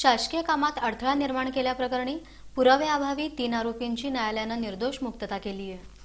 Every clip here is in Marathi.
शासकीय कामात अडथळा निर्माण केल्याप्रकरणी पुराव्याअभावी तीन आरोपींची न्यायालयानं निर्दोष मुक्तता केली आहे.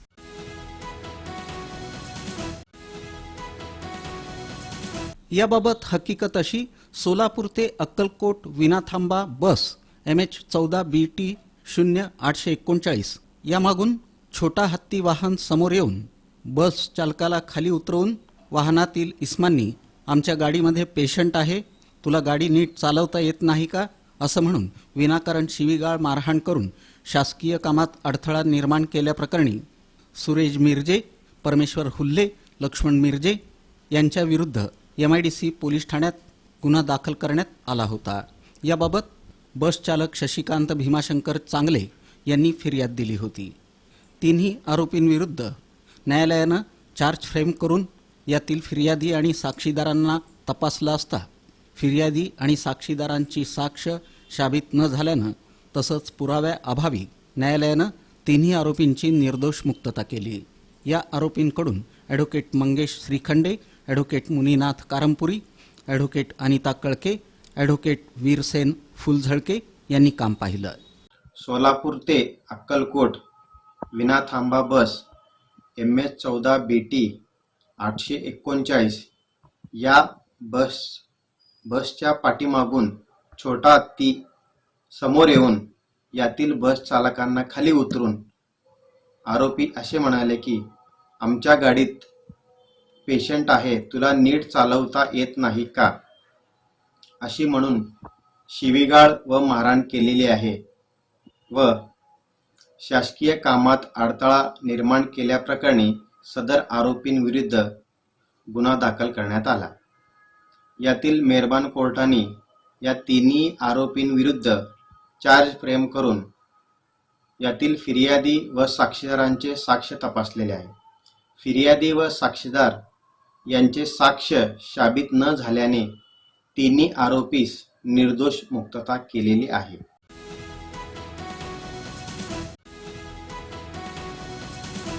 याबाबत हकीकत अशी सोलापूर ते अक्कलकोट विनाथांबा बस एम एच चौदा बी टी शून्य आठशे एकोणचाळीस यामागून छोटा हत्ती वाहन समोर येऊन बस चालकाला खाली उतरवून वाहनातील इस्मांनी आमच्या गाडीमध्ये पेशंट आहे तुला गाडी नीट चालवता येत नाही का? असं म्हणून विनाकारण शिवीगाळ मारहाण करून शासकीय कामात अडथळा निर्माण केल्याप्रकरणी सुरेश मिरजे परमेश्वर हुल्ले लक्ष्मण मिरजे यांच्या विरुद्ध M I D C police ठाण्यात गुन्हा दाखल करण्यात आला होता. याबाबत बस चालक शशिकांत भीमाशंकर चांगले यांनी फिर्याद दिली होती. तिन्ही आरोपींविरुद्ध न्यायालयानं चार्ज फ्रेम करून यातील फिर्यादी आणि साक्षीदारांना तपासला असता फिर्यादी आणि साक्षीदारांची साक्ष शाबित न झाल्यानं तसंच पुराव्याअभावी न्यायालयानं तिन्ही आरोपींची निर्दोष मुक्तता केली. या आरोपींकडून advocate Mangesh Shrikhande advocate Muninath Karampuri advocate Anita कळके advocate Virsen फुलझळके यांनी काम पाहिलं. सोलापूर ते अक्कलकोट विना थांबा बस एम एच चौदा बी टी आठशे एकोणचाळीस या बस बसच्या पाठीमागून छोटा हत्ती समोर येऊन यातील बस चालकांना खाली उतरून आरोपी असे म्हणाले की आमच्या गाडीत पेशंट आहे तुला नीट चालवता येत नाही का अशी म्हणून शिवीगाळ व मारहाण केलेली आहे व शासकीय कामात अडथळा निर्माण केल्याप्रकरणी सदर आरोपींविरुद्ध गुन्हा दाखल करण्यात आला. यातील मेहरबान कोर्टाने या तिन्ही आरोपींविरुद्ध चार्ज फ्रेम करून यातील फिर्यादी व साक्षीदारांचे साक्ष तपासलेले आहे. फिर्यादी व साक्षीदार यांचे साक्ष शाबित न झाल्याने तिन्ही आरोपीस निर्दोष मुक्तता केलेली आहे.